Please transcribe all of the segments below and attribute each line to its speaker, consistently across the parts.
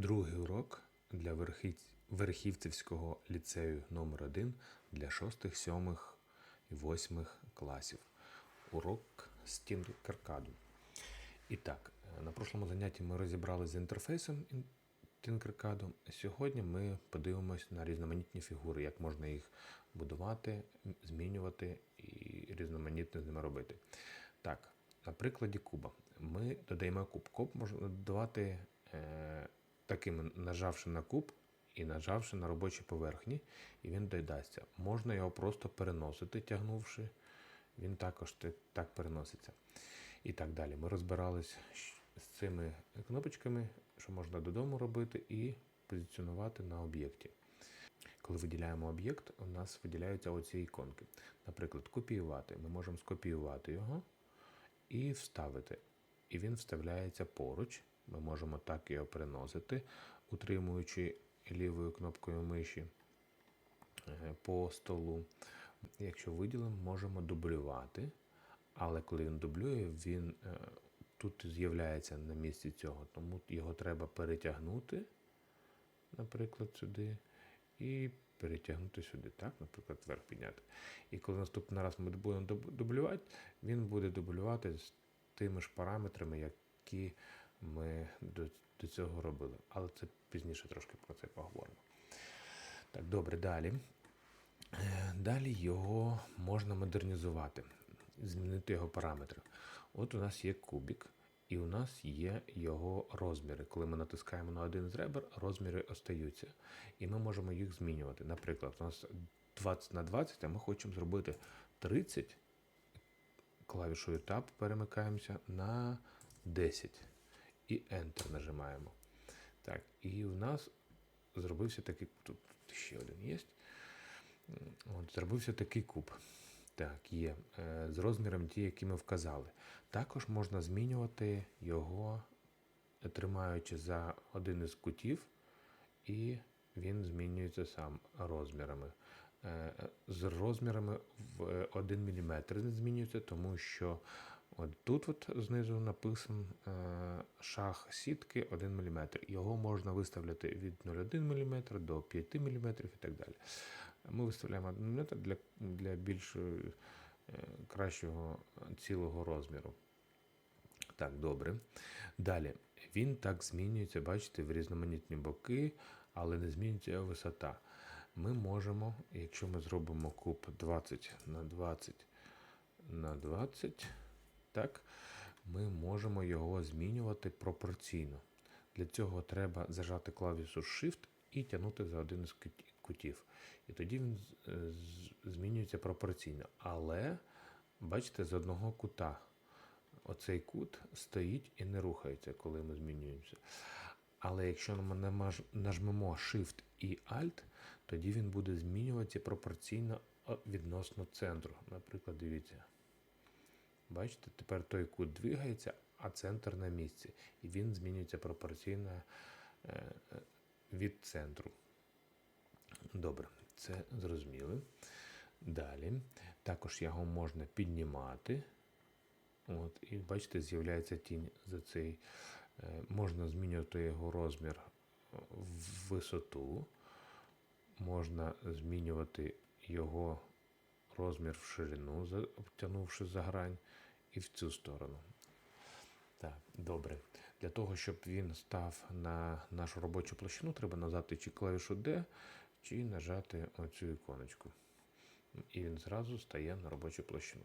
Speaker 1: Другий урок для Верхівцівського ліцею номер 1 для 6, 7 і 8 класів. Урок з Тінкеркаду. І так, е, на прошлому занятті ми розібралися з інтерфейсом ін- Тінкеркаду. Сьогодні ми подивимось на різноманітні фігури, як можна їх будувати, змінювати і різноманітно з ними робити. Так, на прикладі куба. Ми додаємо куб. Куб можна додавати е, таким, нажавши на куб і нажавши на робочій поверхні, і він додасться. Можна його просто переносити, тягнувши. Він також так переноситься. І так далі. Ми розбирались з цими кнопочками, що можна додому робити, і позиціонувати на об'єкті. Коли виділяємо об'єкт, у нас виділяються оці іконки. Наприклад, копіювати. Ми можемо скопіювати його і вставити. І він вставляється поруч. Ми можемо так його переносити, утримуючи лівою кнопкою миші е, по столу. Якщо виділимо, можемо дублювати. Але коли він дублює, він е, тут з'являється на місці цього, тому його треба перетягнути, наприклад, сюди, і перетягнути сюди, так, наприклад, вверх підняти. І коли наступний раз ми будемо дублювати, він буде дублювати з тими ж параметрами, які ми до, до цього робили. Але це пізніше трошки про це поговоримо. Так, добре, далі. Е, Далі його можна модернізувати, змінити його параметри. От у нас є кубик, і у нас є його розміри. Коли ми натискаємо на один з ребер, розміри остаються. І ми можемо їх змінювати. Наприклад, у нас 20 на 20, а ми хочемо зробити 30. Клавішою Tab перемикаємося на 10 і Enter нажимаємо. Так, і у нас зробився такий. Тут ще один є. От, зробився такий куб. Так, є. Е, З розміром ті, які ми вказали. Також можна змінювати його, е, тримаючи за один із кутів, і він змінюється сам розмірами. Е, З розмірами в 1 мм не змінюється, тому що от тут от знизу написано е, шах сітки 1 мм. Його можна виставляти від 0,1 мм до 5 мм і так далі. Ми виставляємо 1 мм для, для більш е, кращого цілого розміру. Так, добре. Далі. Він так змінюється, бачите, в різноманітні боки, але не змінюється його висота. Ми можемо, якщо ми зробимо куб 20 на 20 на 20, так, ми можемо його змінювати пропорційно. Для цього треба зажати клавішу Shift і тягнути за один із кутів. І тоді він е, змінюється пропорційно. Але, бачите, з одного кута. Оцей кут стоїть і не рухається, коли ми змінюємося. Але якщо ми нажмемо Shift і Alt, тоді він буде змінюватися пропорційно відносно центру. Наприклад, дивіться. Бачите, тепер той кут двигається, а центр на місці. І він змінюється пропорційно е, е, від центру. Добре, це зрозуміли. Далі. Також його можна піднімати. От, і бачите, з'являється тінь за цей. Е, Можна змінювати його розмір в висоту, можна змінювати його розмір в ширину, обтягнувши за грань, і в цю сторону. Так, добре. Для того, щоб він став на нашу робочу площину, треба нажати чи клавішу D, чи нажати оцю іконочку. І він зразу стає на робочу площину.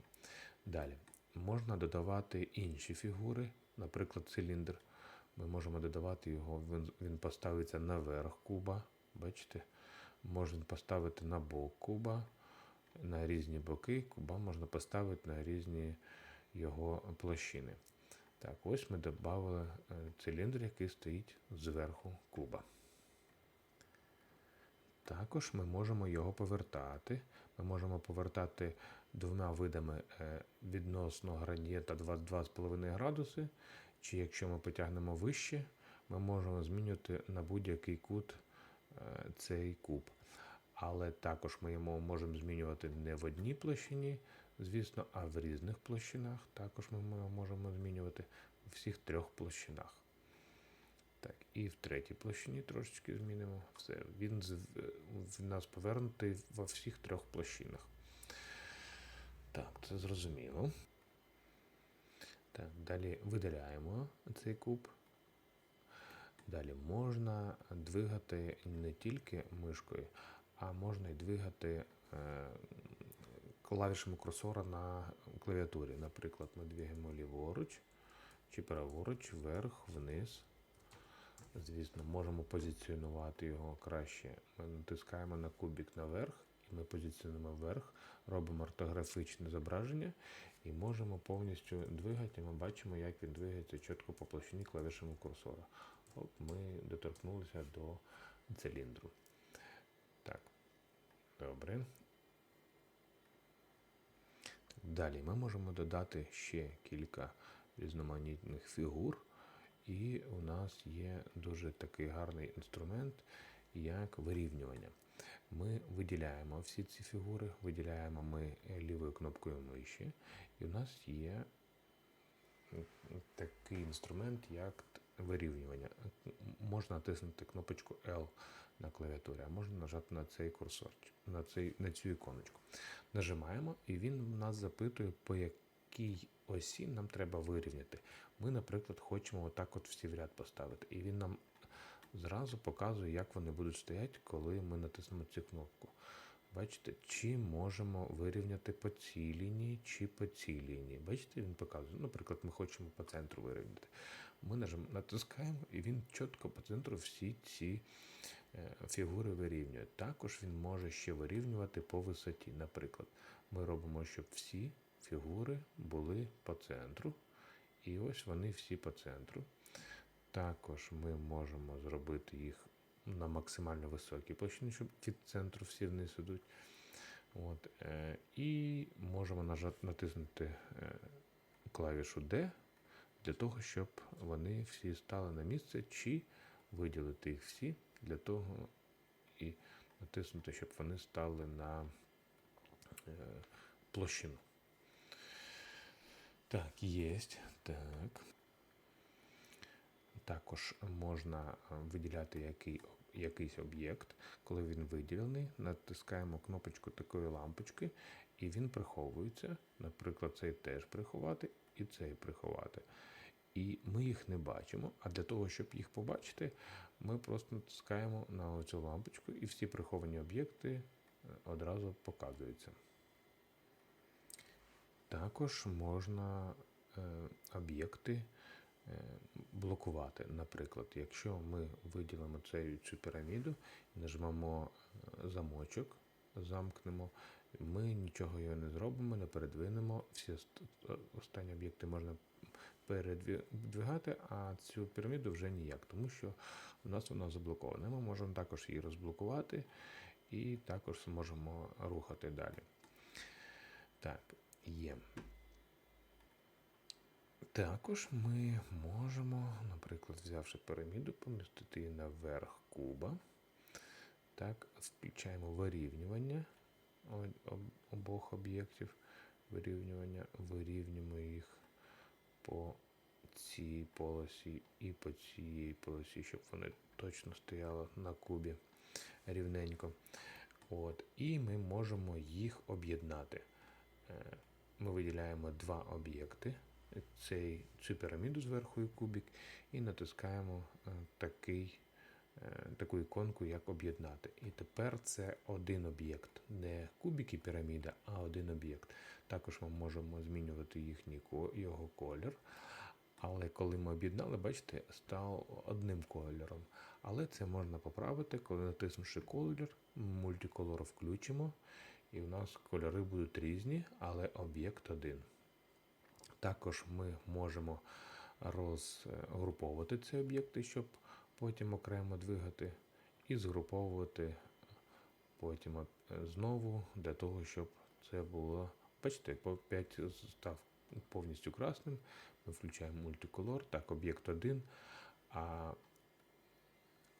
Speaker 1: Далі. Можна додавати інші фігури, наприклад, циліндр. Ми можемо додавати його, він, він поставиться наверх куба. Бачите? Можна поставити на бок куба, на різні боки. Куба можна поставити на різні його площини. Так, ось ми додали е, циліндр, який стоїть зверху куба. Також ми можемо його повертати. Ми можемо повертати двома видами е, відносно градієнта 22,5 градуси. Чи якщо ми потягнемо вище, ми можемо змінювати на будь-який кут е, цей куб. Але також ми його можемо змінювати не в одній площині, звісно, а в різних площинах. Також ми його можемо змінювати в всіх трьох площинах. Так, і в третій площині трошечки змінимо. Все, він в нас повернутий во всіх трьох площинах. Так, це зрозуміло. Так, далі видаляємо цей куб. Далі можна двигати не тільки мишкою, а можна і двигати е, клавішами курсора на клавіатурі. Наприклад, ми двигаємо ліворуч чи праворуч, вверх, вниз. Звісно, можемо позиціонувати його краще. Ми натискаємо на кубик наверх, і ми позиціонуємо вверх, робимо ортографічне зображення і можемо повністю двигати. Ми бачимо, як він двигається чітко по площині клавішами курсора. От ми доторкнулися до циліндру. Так, добре. Далі ми можемо додати ще кілька різноманітних фігур. І у нас є дуже такий гарний інструмент, як вирівнювання. Ми виділяємо всі ці фігури, виділяємо ми лівою кнопкою миші, і у нас є такий інструмент, як вирівнювання. Можна натиснути кнопочку L на клавіатурі, а можна нажати на цей курсор, на, цей, на цю іконочку. Нажимаємо, і він нас запитує, по якій осі нам треба вирівняти. Ми, наприклад, хочемо отак от всі в ряд поставити. І він нам зразу показує, як вони будуть стояти, коли ми натиснемо цю кнопку. Бачите, чи можемо вирівняти по цій лінії, чи по цій лінії. Бачите, він показує. Наприклад, ми хочемо по центру вирівняти. Ми натискаємо, і він чітко по центру всі ці е, фігури вирівнює. Також він може ще вирівнювати по висоті. Наприклад, ми робимо, щоб всі фігури були по центру. І ось вони всі по центру. Також ми можемо зробити їх на максимально високій площині, щоб від центру всі вниз ідуть. От, е, і можемо натиснути е, клавішу D для того, щоб вони всі стали на місце, чи виділити їх всі для того і натиснути, щоб вони стали на е, площину. Так, є. Так. Також можна е, виділяти який, якийсь об'єкт. Коли він виділений, натискаємо кнопочку такої лампочки, і він приховується. Наприклад, цей теж приховати і цей приховати. І ми їх не бачимо. А для того, щоб їх побачити, ми просто натискаємо на цю лампочку, і всі приховані об'єкти е, одразу показуються. Також можна е, об'єкти е, блокувати. Наприклад, якщо ми виділимо цю, цю піраміду нажмемо замочок, замкнемо, ми нічого його не зробимо, не передвинемо. Всі останні об'єкти можна передвигати, а цю піраміду вже ніяк, тому що у нас вона заблокована. Ми можемо також її розблокувати і також можемо рухати далі. Так, є. Також ми можемо, наприклад, взявши піраміду, помістити її наверх куба. Так, включаємо вирівнювання обох об'єктів. Вирівнювання, вирівнюємо їх по цій полосі і по цій полосі, щоб вони точно стояли на кубі рівненько. От, і ми можемо їх об'єднати. Е, Ми виділяємо два об'єкти, цю піраміду зверху і кубик, і натискаємо е, такий, таку іконку, як об'єднати. І тепер це один об'єкт, не кубик і піраміда, а один об'єкт. Також ми можемо змінювати їхній його колір. Але коли ми об'єднали, бачите, став одним кольором. Але це можна поправити, коли натиснувши колір, мультиколор включимо, і у нас кольори будуть різні, але об'єкт один. Також ми можемо розгруповувати ці об'єкти, щоб потім окремо двигати, і згруповувати потім е, знову для того, щоб це було. Бачите, по 5 став повністю красним. Ми включаємо мультиколор, так, об'єкт 1, а,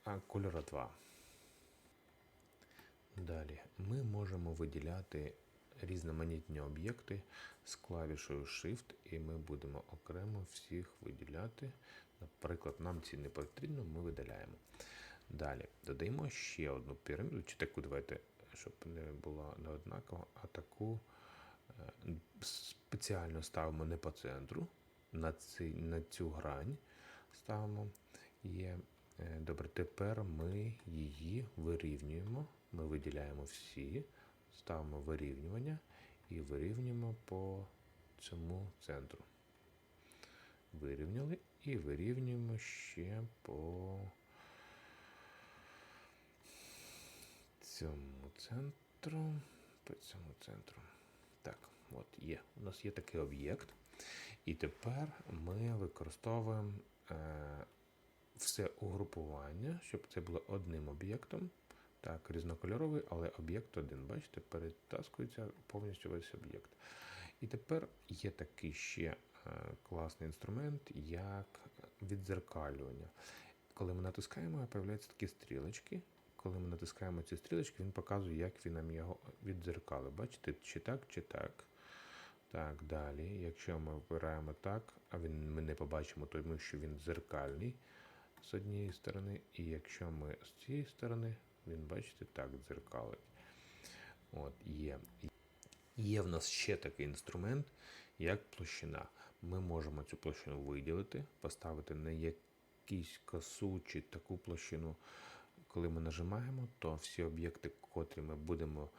Speaker 1: а кольора 2. Далі ми можемо виділяти різноманітні об'єкти з клавішою Shift, і ми будемо окремо всіх виділяти. Наприклад, нам ці не потрібно, ми видаляємо. Далі додаємо ще одну піраміду, чи таку давайте, щоб не було неоднаково, а таку е, спеціально ставимо не по центру, на, ці, на цю грань ставимо. Є. Е, Добре, тепер ми її вирівнюємо. Ми виділяємо всі, ставимо вирівнювання і вирівнюємо по цьому центру. Вирівняли і вирівнюємо ще по цьому центру. По цьому центру. Так, от є. У нас є такий об'єкт. І тепер ми використовуємо е, все угрупування, щоб це було одним об'єктом. Так, різнокольоровий, але об'єкт один. Бачите, перетаскується повністю весь об'єкт. І тепер є такий ще е, класний інструмент, як відзеркалювання. Коли ми натискаємо, з'являються такі стрілочки. Коли ми натискаємо ці стрілочки, він показує, як він нам його відзеркалив. Бачите, чи так, чи так. Так, далі. Якщо ми обираємо так, а він, ми не побачимо, тому що він дзеркальний з однієї сторони. І якщо ми з цієї сторони, він, бачите, так дзеркалить. От, є. Є в нас ще такий інструмент, як площина. Ми можемо цю площину виділити, поставити на якийсь косу чи таку площину. Коли ми нажимаємо, то всі об'єкти, котрі ми будемо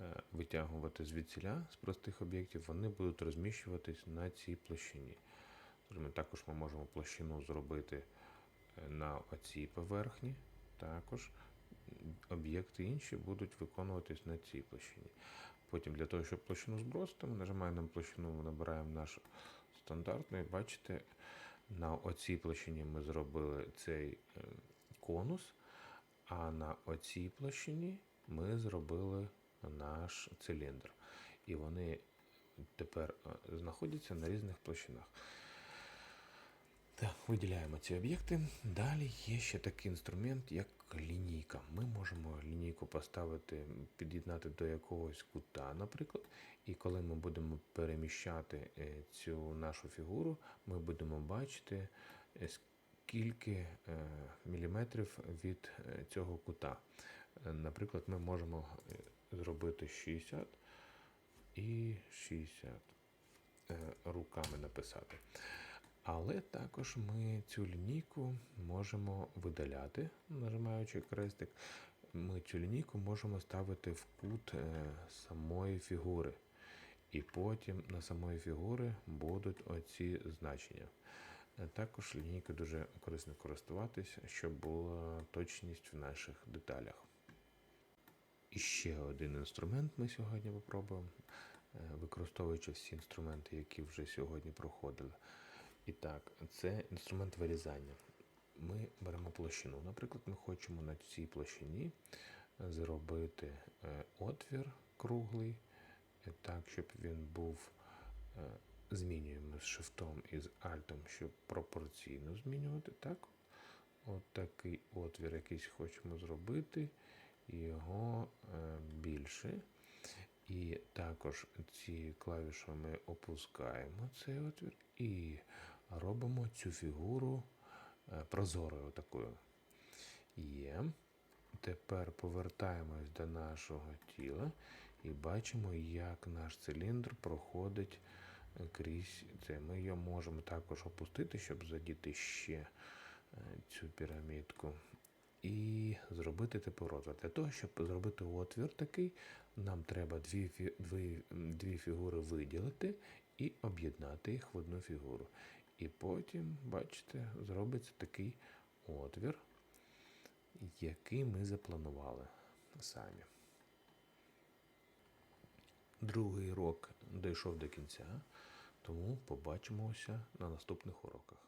Speaker 1: е, витягувати звідсіля з простих об'єктів, вони будуть розміщуватись на цій площині. Скажімо, Також ми можемо площину зробити е, на оцій поверхні. Також об'єкти інші будуть виконуватись на цій площині. Потім для того, щоб площину збросити, ми нажимаємо на площину, набираємо наш стандартний. Бачите, на оцій площині ми зробили цей е, конус, а на оцій площині ми зробили наш циліндр. І вони тепер е, знаходяться на різних площинах. Так, виділяємо ці об'єкти. Далі є ще такий інструмент, як лінійка. Ми можемо лінійку поставити, під'єднати до якогось кута, наприклад. І коли ми будемо переміщати е, цю нашу фігуру, ми будемо бачити, е, скільки е, міліметрів від цього кута. Наприклад, ми можемо зробити 60 і 60 руками написати. Але також ми цю лінійку можемо видаляти, нажимаючи крестик. Ми цю лінійку можемо ставити в кут е, самої фігури. І потім на самої фігури будуть оці значення. Е, Також лінійкою дуже корисно користуватися, щоб була точність в наших деталях. І ще один інструмент ми сьогодні попробуємо, е, використовуючи всі інструменти, які вже сьогодні проходили. І так, це інструмент вирізання. Ми беремо площину. Наприклад, ми хочемо на цій площині зробити е, отвір круглий, е, так, щоб він був. е, Змінюємо з шифтом і з альтом, щоб пропорційно змінювати. Так? От такий отвір якийсь хочемо зробити, його е, більше. І також ці клавіші ми опускаємо цей отвір і робимо цю фігуру е, прозорою такою. Є. Тепер повертаємось до нашого тіла і бачимо, як наш циліндр проходить крізь це. Ми його можемо також опустити, щоб задіти ще е, цю пірамідку. І зробити типу розмір. Для того, щоб зробити отвір такий, нам треба дві, дві, дві фігури виділити і об'єднати їх в одну фігуру. І потім, бачите, зробиться такий отвір, який ми запланували самі. Другий урок дійшов до кінця, тому побачимося на наступних уроках.